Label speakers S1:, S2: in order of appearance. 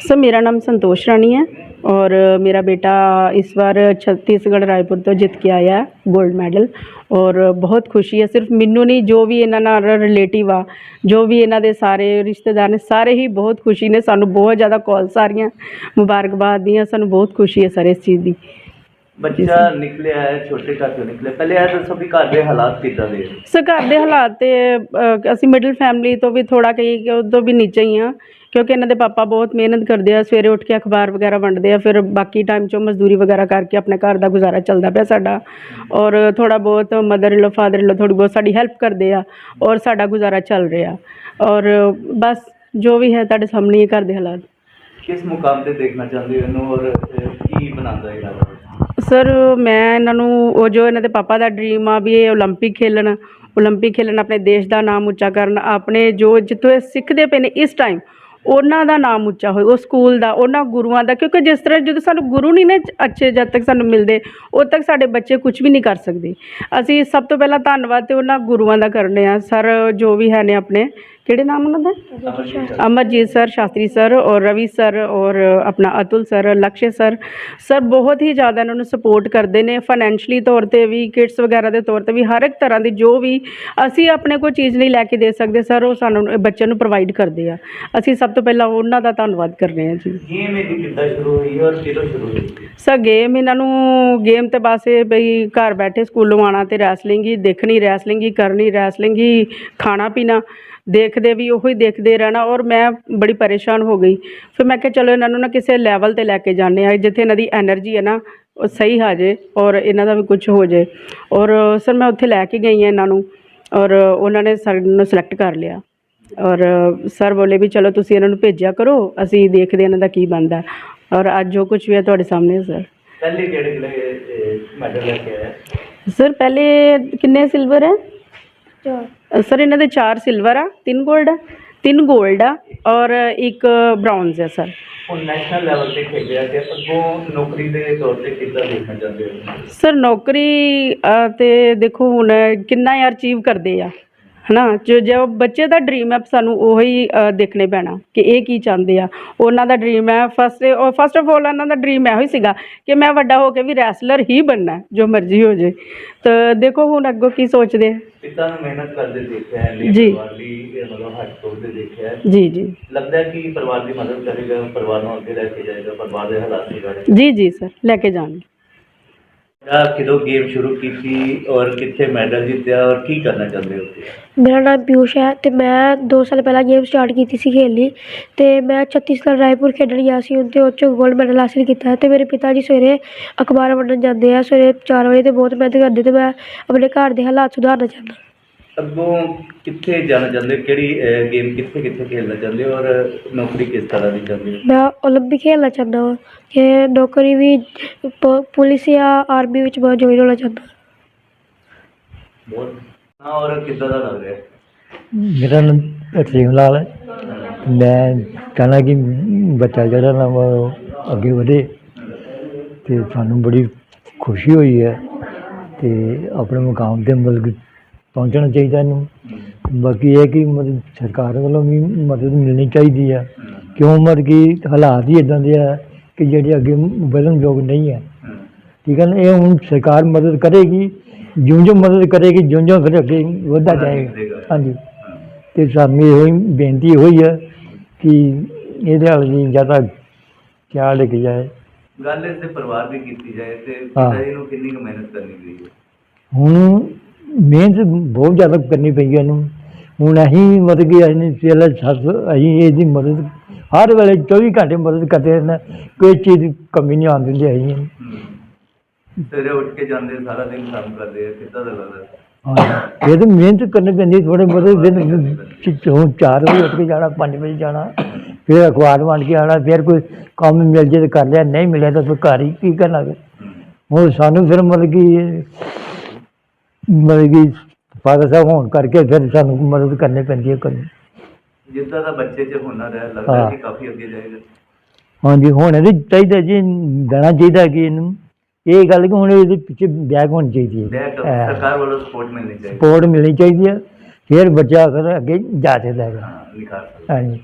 S1: Sir, ਮੇਰਾ ਨਾਮ ਸੰਤੋਸ਼ ਰਾਣੀ ਹੈ ਔਰ ਮੇਰਾ ਬੇਟਾ ਇਸ ਵਾਰ ਛੱਤੀਸਗੜ੍ਹ ਰਾਏਪੁਰ ਤੋਂ ਜਿੱਤ ਕੇ ਆਇਆ 골ਡ ਮੈਡਲ ਔਰ ਬਹੁਤ ਖੁਸ਼ੀ ਹੈ। ਸਿਰਫ ਮੈਨੂੰ ਨਹੀਂ, ਜੋ ਵੀ ਇਹਨਾਂ ਨਾਲ ਰਿਲੇਟਿਵ ਆ, ਜੋ ਵੀ ਇਹਨਾਂ ਦੇ ਸਾਰੇ ਰਿਸ਼ਤੇਦਾਰ ਨੇ, ਸਾਰੇ ਹੀ ਬਹੁਤ ਖੁਸ਼ੀ ਨੇ। ਸਾਨੂੰ ਬਹੁਤ ਜ਼ਿਆਦਾ ਕਾਲਸ ਆ ਰਹੀਆਂ, ਮੁਬਾਰਕਬਾਦ ਦੀਆਂ। ਸਾਨੂੰ ਬਹੁਤ ਖੁਸ਼ੀ ਹੈ ਸਰ ਇਸ ਚੀਜ਼ ਦੀ।
S2: ਬੱਚਾ ਨਿਕਲਿਆ ਹੈ ਛੋਟੇ ਘਰ ਤੋਂ ਨਿਕਲਿਆ। ਪਹਿਲੇ ਇਹ ਦੱਸੋ ਵੀ ਘਰ ਦੇ ਹਾਲਾਤ ਕਿੱਦਾਂ ਦੇ ਹੈ?
S1: ਸਰ ਘਰ ਦੇ ਹਾਲਾਤ ਤੇ ਅ, ਅਸੀਂ ਮਿਡਲ ਫੈਮਿਲੀ ਤੋਂ ਵੀ ਥੋੜਾ ਕਹੀ ਕਿ ਉਹ ਤੋਂ ਵੀ ਨੀਚੇ ਹੀ ਆ ਕਿਉਂਕਿ ਇਹਨਾਂ ਦੇ ਪਾਪਾ ਬਹੁਤ ਮਿਹਨਤ ਕਰਦੇ ਆ ਸਵੇਰੇ ਉੱਠ ਕੇ ਅਖਬਾਰ ਵਗੈਰਾ ਵੰਡਦੇ ਆ ਫਿਰ ਬਾਕੀ ਟਾਈਮ 'ਚੋਂ ਮਜ਼ਦੂਰੀ ਵਗੈਰਾ ਕਰਕੇ ਆਪਣੇ ਘਰ ਦਾ ਗੁਜ਼ਾਰਾ ਚੱਲਦਾ ਪਿਆ ਸਾਡਾ। ਔਰ ਥੋੜਾ ਬਹੁਤ ਮਦਰ ਲੋ ਫਾਦਰ ਲੋ ਥੋੜੀ ਬਹੁਤ ਸਾਡੀ ਹੈਲਪ ਕਰਦੇ ਆ ਔਰ ਸਾਡਾ ਗੁਜ਼ਾਰਾ ਚੱਲ ਰਿਹਾ। ਔਰ ਬਸ ਜੋ ਵੀ ਹੈ ਤੁਹਾਡੇ ਸਾਹਮਣੇ ਹੀ ਘਰ ਦੇ ਹਾਲਾਤ।
S2: ਕਿਸ ਮੁਕਾਮ ਤੇ ਦੇਖਣਾ ਚਾਹੁੰਦੇ ਹੋ ਇਹਨੂੰ ਔਰ ਅਹ, ਕੀ ਬਣਾਉਂਦਾ ਇਹਨਾਂ ਦਾ
S1: ਸਰ ਮੈਂ ਇਹਨਾਂ ਨੂੰ ਉਹ ਜੋ ਇਹਨਾਂ ਦੇ ਪਾਪਾ ਦਾ ਡ੍ਰੀਮ ਆ ਵੀ ਇਹ 올림픽 ਖੇਲਣ 올림픽 ਖੇਲਣ ਆਪਣੇ ਦੇਸ਼ ਦਾ ਨਾਮ ਉੱਚਾ ਕਰਨ ਆਪਣੇ ਜੋ ਜਿੱਥੋਂ ਇਹ ਸਿੱਖਦੇ ਪਏ ਨੇ ਇਸ ਟਾਈਮ ਉਹਨਾਂ ਦਾ ਨਾਮ ਉੱਚਾ ਹੋਏ ਉਹ ਸਕੂਲ ਦਾ ਉਹਨਾਂ ਗੁਰੂਆਂ ਦਾ ਕਿਉਂਕਿ ਜਿਸ ਤਰ੍ਹਾਂ ਜਦੋਂ ਸਾਨੂੰ ਗੁਰੂ ਨਹੀਂ ਨੇ ਅੱਛੇ ਜਦ ਤੱਕ ਸਾਨੂੰ ਮਿਲਦੇ ਉਦ ਤੱਕ ਸਾਡੇ ਬੱਚੇ ਕੁਝ ਵੀ ਨਹੀਂ ਕਰ ਸਕਦੇ ਅਸੀਂ ਸਭ ਤੋਂ ਪਹਿਲਾਂ ਧੰਨਵਾਦ ਤੇ ਉਹਨਾਂ ਗੁਰੂਆਂ ਦਾ ਕਰਨੇ ਆ ਸਰ ਜੋ ਵੀ ਹੈ ਨੇ ਆਪਣੇ ਕਿਹੜੇ ਨਾਮ ਉਹਨਾਂ ਦਾ? ਅਮਰਜੀਤ ਸਰ। ਸ਼ਾਸਤਰੀ ਸਰ ਔਰ ਰਵੀ ਸਰ ਔਰ ਆਪਣਾ Atul sir Lakshay sir. Sir ਬਹੁਤ ਹੀ ਜ਼ਿਆਦਾ ਇਹਨਾਂ ਨੂੰ ਸਪੋਰਟ ਕਰਦੇ ਨੇ ਫਾਈਨੈਂਸ਼ਲੀ ਤੌਰ ਤੇ ਵੀ ਕਿਟਸ ਵਗੈਰਾ ਦੇ ਤੌਰ ਤੇ ਵੀ ਹਰ ਇੱਕ ਤਰ੍ਹਾਂ ਦੀ ਜੋ ਵੀ ਅਸੀਂ ਆਪਣੇ ਕੋਈ ਚੀਜ਼ ਨਹੀਂ ਲੈ ਕੇ ਦੇ ਸਕਦੇ ਸਰ ਉਹ ਸਾਨੂੰ ਬੱਚਿਆਂ ਨੂੰ ਪ੍ਰੋਵਾਈਡ ਕਰਦੇ ਆ। ਅਸੀਂ ਸਭ ਤੋਂ ਪਹਿਲਾਂ ਉਹਨਾਂ ਦਾ ਧੰਨਵਾਦ ਕਰਨੇ ਆ ਜੀ।
S2: ਗੇਮ ਇਹਦੀ ਕਿੱਦਾਂ ਸ਼ੁਰੂ ਹੋਈ ਔਰ ਕਿਦੋਂ ਸ਼ੁਰੂ ਹੋਈ?
S1: ਸਰ ਗੇਮ ਇਹਨਾਂ ਨੂੰ ਗੇਮ ਤੇ ਬਸ ਇਹ ਬਈ ਘਰ ਬੈਠੇ ਸਕੂਲੋਂ ਆਉਣਾ ਤੇ ਰੈਸਲਿੰਗ ਹੀ ਦੇਖਣੀ ਰੈਸਲਿੰਗ ਹੀ ਕਰਨੀ ਰੈਸਲਿੰਗ ਹੀ ਖਾਣਾ ਪੀਣਾ ਦੇਖਦੇ ਵੀ ਉਹੀ ਦੇਖਦੇ ਰਹਿਣਾ ਔਰ ਮੈਂ ਬੜੀ ਪਰੇਸ਼ਾਨ ਹੋ ਗਈ। ਫਿਰ ਮੈਂ ਕਿਹਾ ਚਲੋ ਇਹਨਾਂ ਨੂੰ ਨਾ ਕਿਸੇ ਲੈਵਲ ਤੇ ਲੈ ਕੇ ਜਾਣੇ ਆ ਜਿੱਥੇ ਇਹਨਾਂ ਦੀ એનર્ਜੀ ਹੈ ਨਾ ਉਹ ਸਹੀ ਆ ਜੇ ਔਰ ਇਹਨਾਂ ਦਾ ਵੀ ਕੁਝ ਹੋ ਜੇ ਔਰ ਸਰ ਮੈਂ ਉੱਥੇ ਲੈ ਕੇ ਗਈ ਹਾਂ ਇਹਨਾਂ ਨੂੰ ਔਰ ਉਹਨਾਂ ਨੇ ਸਾਨੂੰ ਸਿਲੈਕਟ ਕਰ ਲਿਆ। ਔਰ ਸਰ ਬੋਲੇ ਵੀ ਚਲੋ ਤੁਸੀਂ ਇਹਨਾਂ ਨੂੰ ਭੇਜਿਆ ਕਰੋ ਅਸੀਂ ਦੇਖਦੇ ਇਹਨਾਂ ਦਾ ਕੀ ਬਣਦਾ। ਔਰ ਅੱਜ ਜੋ ਕੁਝ ਵੀ ਹੈ ਤੁਹਾਡੇ ਸਾਹਮਣੇ ਸਰ।
S2: ਪਹਿਲੇ ਕਿਹੜੇ ਕਿਹੜੇ ਮੈਡਲ ਲੈ ਕੇ ਆਇਆ?
S1: ਸਰ ਪਹਿਲੇ ਕਿੰਨੇ ਸਿਲਵਰ ਹੈ? ਸਰ ਇਹਨਾਂ ਦੇ 4 ਸਿਲਵਰ ਆ 3 골ਡ ਆ 3 골ਡ ਆ ਔਰ ਇੱਕ ਬ੍ਰਾਊਨਜ਼ ਹੈ ਸਰ।
S2: ਹੁਣ ਨੈਸ਼ਨਲ ਲੈਵਲ ਤੇ ਖੇਡਿਆ ਤੇ ਅੱਗੋਂ ਨੌਕਰੀ ਦੇ ਤੌਰ ਤੇ ਕਿੱਦਾਂ ਦੇਖਣਾ ਚਾਹੁੰਦੇ ਹੋ?
S1: ਸਰ ਨੌਕਰੀ ਅ, ਤੇ ਦੇਖੋ ਹੁਣ ਕਿੰਨਾ ਯਾਰ ਅਚੀਵ ਕਰਦੇ ਆ। ਹਨਾ? ਜੋ ਜੋ ਬੱਚੇ ਦਾ ਡ੍ਰੀਮ ਹੈ ਸਾਨੂੰ ਉਹੀ ਦੇਖਣੇ ਪੈਣਾ ਕਿ ਇਹ ਕੀ ਚਾਹੁੰਦੇ ਆ। ਉਹਨਾਂ ਦਾ ਡ੍ਰੀਮ ਹੈ ਫਸਟ ਫਸਟ ਆਫ ਆਲ ਉਹਨਾਂ ਦਾ ਡ੍ਰੀਮ ਇਹੋ ਹੀ ਸੀਗਾ ਕਿ ਮੈਂ ਵੱਡਾ ਹੋ ਕੇ ਵੀ ਰੈਸਲਰ ਹੀ ਬਣਨਾ ਹੈ, ਜੋ ਮਰਜ਼ੀ ਹੋ ਜੇ। ਤਾਂ ਦੇਖੋ ਹੁਣ ਅੱਗੋਂ ਕੀ ਸੋਚਦੇ।
S2: ਪਿਤਾ ਨੂੰ ਮਿਹਨਤ ਕਰਦੇ ਦੇਖਿਆ ਹੈ
S1: ਜੀ।
S2: ਇਹ ਮਤਲਬ ਹੱਥ ਤੋੜਦੇ ਦੇਖਿਆ ਹੈ।
S1: ਜੀ ਜੀ।
S2: ਲੱਗਦਾ ਕਿ ਪਰਿਵਾਰ ਦੀ ਮਦਦ ਕਰੇਗਾ ਪਰਿਵਾਰ ਨੂੰ ਅੱਗੇ ਲੈ ਕੇ ਜਾਏਗਾ ਪਰਿਵਾਰ ਦੇ ਹਾਲਾਤ ਵਿਗਾੜੇ
S1: ਜੀ ਜੀ ਸਰ ਲੈ ਕੇ ਜਾਣਗੇ।
S2: ਆ ਕਿਦੋਂ ਗੇਮ ਸ਼ੁਰੂ ਕੀਤੀ ਔਰ ਕਿੱਥੇ ਮੈਡਲ ਜਿੱਤਿਆ ਔਰ ਕੀ ਕਰਨਾ ਚਾਹੁੰਦੇ ਹੋ
S3: ਮੇਰਾ ਨਾਮ ਪਿਊਸ਼ ਹੈ ਤੇ ਮੈਂ 2 ਸਾਲ ਪਹਿਲਾਂ ਗੇਮ ਸਟਾਰਟ ਕੀਤੀ ਸੀ ਖੇਡਣੀ ਤੇ ਮੈਂ ਛੱਤੀਸਗੜ੍ਹ ਰਾਏਪੁਰ ਖੇਡਣ ਗਿਆ ਸੀ ਉੱਥੇ ਉਹ 'ਚੋਂ ਗੋਲਡ ਮੈਡਲ ਹਾਸਿਲ ਕੀਤਾ ਹੈ ਤੇ ਮੇਰੇ ਪਿਤਾ ਜੀ ਸਵੇਰੇ ਅਖਬਾਰ ਵੰਡਣ ਜਾਂਦੇ ਆ, ਸਵੇਰੇ 4 ਵਜੇ ਤੇ ਬਹੁਤ ਮਿਹਨਤ ਕਰਦੇ ਤੇ ਮੈਂ ਆਪਣੇ ਘਰ ਦੇ ਹਾਲਾਤ ਸੁਧਾਰਨਾ ਚਾਹੁੰਦਾ।
S2: ਅੱਗੋਂ ਕਿੱਥੇ ਜਾਣਾ ਚਾਹੁੰਦੇ ਹੋ? ਕਿਹੜੀ ਗੇਮ ਕਿੱਥੇ ਕਿੱਥੇ ਖੇਡਣਾ ਚਾਹੁੰਦੇ ਹੋ? ਔਰ ਨੌਕਰੀ ਕਿਸ ਤਰ੍ਹਾਂ ਦੀ ਚਾਹੁੰਦੇ ਹੋ?
S3: ਮੈਂ ਓਲੰਪਿਕ ਖੇਡਣਾ ਚਾਹੁੰਦਾ ਹਾਂ ਕਿ ਨੌਕਰੀ ਵੀ ਪ- ਪੁਲਿਸ ਜਾਂ ਆਰਮੀ ਵਿੱਚ ਮੈਂ ਜੁਆਇਨ ਹੋਣਾ ਚਾਹੁੰਦਾ।
S2: ਬਹੁਤ। ਹਾਂ ਔਰ ਕਿੱਦਾਂ ਦਾ ਲੱਗ ਰਿਹਾ?
S4: ਮੇਰਾ ਨਾਮ ਤਰਸੇਮ ਲਾਲ ਹੈ। ਮੈਂ ਚਾਹੁੰਦਾ ਕਿ ਬੱਚਾ ਜਿਹੜਾ ਨਾ ਵਾ ਉਹ ਅੱਗੇ ਵਧੇ ਤੇ ਸਾਨੂੰ ਬੜੀ ਖੁਸ਼ੀ ਹੋਈ ਹੈ ਤੇ ਆਪਣੇ ਮੁਕਾਮ ਤੇ ਮਤਲਬ ਕਿ ਪਹੁੰਚਣਾ ਚਾਹੀਦਾ ਇਹਨੂੰ। ਬਾਕੀ ਇਹ ਕਿ ਮਤਲਬ ਸਰਕਾਰ ਵੱਲੋਂ ਵੀ ਮਦਦ ਮਿਲਣੀ ਚਾਹੀਦੀ ਹੈ ਕਿਉਂ ਮਤਲਬ ਕਿ ਹਾਲਾਤ ਹੀ ਇਦਾਂ ਦੇ ਆ ਕਿ ਜਿਹੜੇ ਅੱਗੇ ਵਧਣ ਯੋਗ ਨਹੀਂ ਹੈ ਠੀਕ ਹੈ ਨਾ? ਇਹ ਹੁਣ ਸਰਕਾਰ ਮਦਦ ਕਰੇਗੀ ਜਿਉਂ ਜਿਉਂ ਮਦਦ ਕਰੇਗੀ ਜਿਉਂ ਜਿਉਂ ਫਿਰ ਅੱਗੇ ਵਧਦਾ ਜਾਏਗਾ। ਹਾਂਜੀ। ਤੇ ਸਾਨੂੰ ਇਹੋ ਹੀ ਬੇਨਤੀ ਹੋਈ ਹੈ ਕਿ ਇਹਦੇ ਹਾਲ ਜੀ ਜ਼ਿਆਦਾ ਖਿਆਲ ਰੱਖਿਆ ਜਾਏ।
S2: ਗੱਲ ਇਸ ਦੇ ਪਰਿਵਾਰ ਦੀ ਕੀਤੀ ਜਾਏ ਤੇ। ਪਿਤਾ ਜੀ ਨੂੰ ਕਿੰਨੀ ਕੁ ਮਿਹਨਤ ਕਰਨੀ ਪਈ ਹੈ?
S4: ਹੁਣ ਮਿਹਨਤ ਬਹੁਤ ਜ਼ਿਆਦਾ ਕਰਨੀ ਪਈ ਹੈ ਇਹਨੂੰ ਹੁਣ ਅਸੀਂ ਮਤਲਬ ਕਿ ਅਸੀਂ ਪਹਿਲਾਂ ਸੱਸ ਅਸੀਂ ਇਹਦੀ ਮਦਦ ਹਰ ਵੇਲੇ 24 ਘੰਟੇ ਮਦਦ ਕਰਦੇ ਰਹਿੰਦੇ ਹਾਂ। ਕੋਈ ਚੀਜ਼ ਦੀ ਕਮੀ ਨਹੀਂ ਆਉਣ ਦਿੰਦੇ ਅਸੀਂ।
S2: ਸਵੇਰੇ ਉੱਠ ਕੇ ਜਾਂਦੇ ਸਾਰਾ ਦਿਨ ਕੰਮ ਕਰਦੇ ਆ ਕਿੱਦਾਂ ਦਾ ਲੱਗਦਾ
S4: ਹਾਂ ਇਹ ਤਾਂ ਮਿਹਨਤ ਕਰਨੀ ਪੈਂਦੀ ਥੋੜੇ ਬਹੁਤੇ ਦਿਨ ਚ- ਹੁਣ 4 ਵਜੇ ਉੱਠ ਕੇ ਜਾਣਾ 5 ਵਜੇ ਜਾਣਾ ਫਿਰ ਅਖਬਾਰ ਵੰਡ ਕੇ ਆਉਣਾ ਫਿਰ ਕੋਈ ਕੰਮ ਮਿਲ ਜੇ ਤਾਂ ਕਰ ਲਿਆ ਨਹੀਂ ਮਿਲਿਆ ਤਾਂ ਫਿਰ ਘਰ ਹੀ ਕੀ ਕਰਨਾ ਫਿਰ ਹੁਣ ਸਾਨੂੰ ਫਿਰ ਮਤਲਬ ਕਿ ਮਤਲਬ ਕਿ ਫਾਦਰ ਸਾਹਿਬ ਹੋਣ ਕਰਕੇ ਫਿਰ ਸਾਨੂੰ ਮਦਦ ਕਰਨੀ ਪੈਂਦੀ ਹੈ ਕਰਨੀ
S2: ਜਿੱਦਾਂ ਦਾ ਬੱਚੇ 'ਚ ਹੁਨਰ ਹੈ ਲੱਗਦਾ
S4: ਹਾਂ।
S2: ਕਿ ਕਾਫੀ ਅੱਗੇ ਜਾਏਗਾ
S4: ਹਾਂਜੀ ਹੁਣ ਇਹਦੇ ਚਾਹੀਦਾ ਜੀ ਦੇਣਾ ਚਾਹੀਦਾ ਕਿ ਇਹਨੂੰ। ਇਹ ਗੱਲ ਕਿ ਹੁਣ ਇਹਦੇ ਪਿੱਛੇ ਬੈਗ ਹੋਣੀ ਚਾਹੀਦੀ ਹੈ।
S2: ਸਰਕਾਰ ਵੱਲੋਂ ਸਪੋਰਟ ਮਿਲਣੀ ਚਾਹੀਦੀ
S4: ਸਪੋਰਟ ਮਿਲਣੀ ਚਾਹੀਦੀ ਹੈ। ਫਿਰ ਬੱਚਾ ਫਿਰ ਅੱਗੇ ਜਾ ਸਕਦਾ ਹੈਗਾ।
S2: ਹਾਂ ਸਕਦਾ।
S4: ਹਾਂਜੀ।